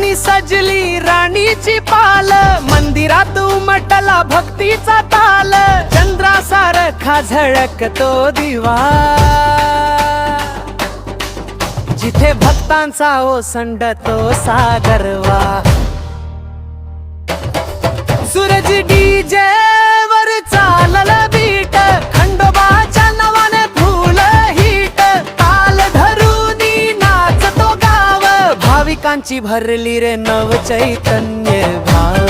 सजली राणीची पाल मंदिरात उमटला भक्तीचा ताल. चंद्रासारखा झळकतो दिवा. जिथे भक्तांचा ओसंडतो सागरवा. सूरज डीजे भाविकांची भरली रे नव चैतन्य भाव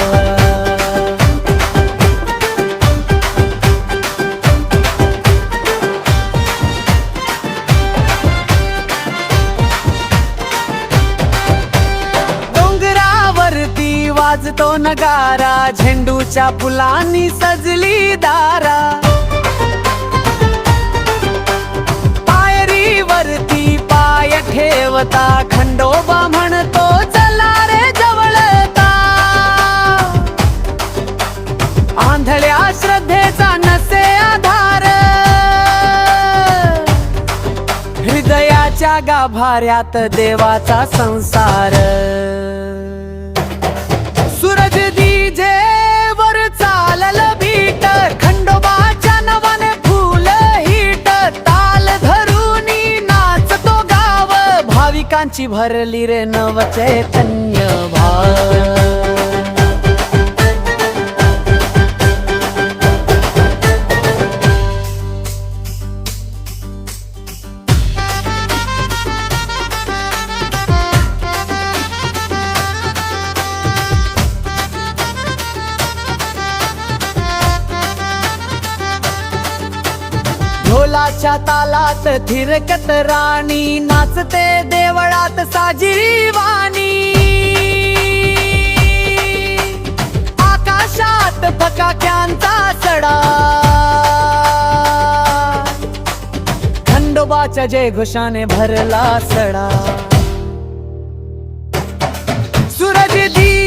डोंगरावरती वाजतो नगारा झेंडूच्या फुलांनी सजली दारा. पायरीवरती पाय ठेवता खंडोबा आंधळ्या श्रद्धेचा नसे आधार. हृदयाच्या गाभाऱ्यात देवाचा संसार. सूरज दीजे वर चालल बीट खंडोबाच्या नवाने फुल हिट. ताल धरुनी नाचतो गाव भाविकांची भरली रे नव चैतन्य भाव. तालाच्या तालात थिरकत राणी नाचते देवळात साजरी वाणी. आकाशात फकाक्यांचा सडा. खंडोबाच्या जय घोषाने भरला सडा. सूरज दी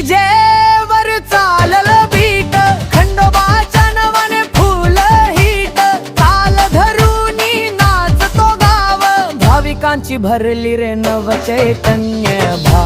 भरली रे नव चैतन्य भा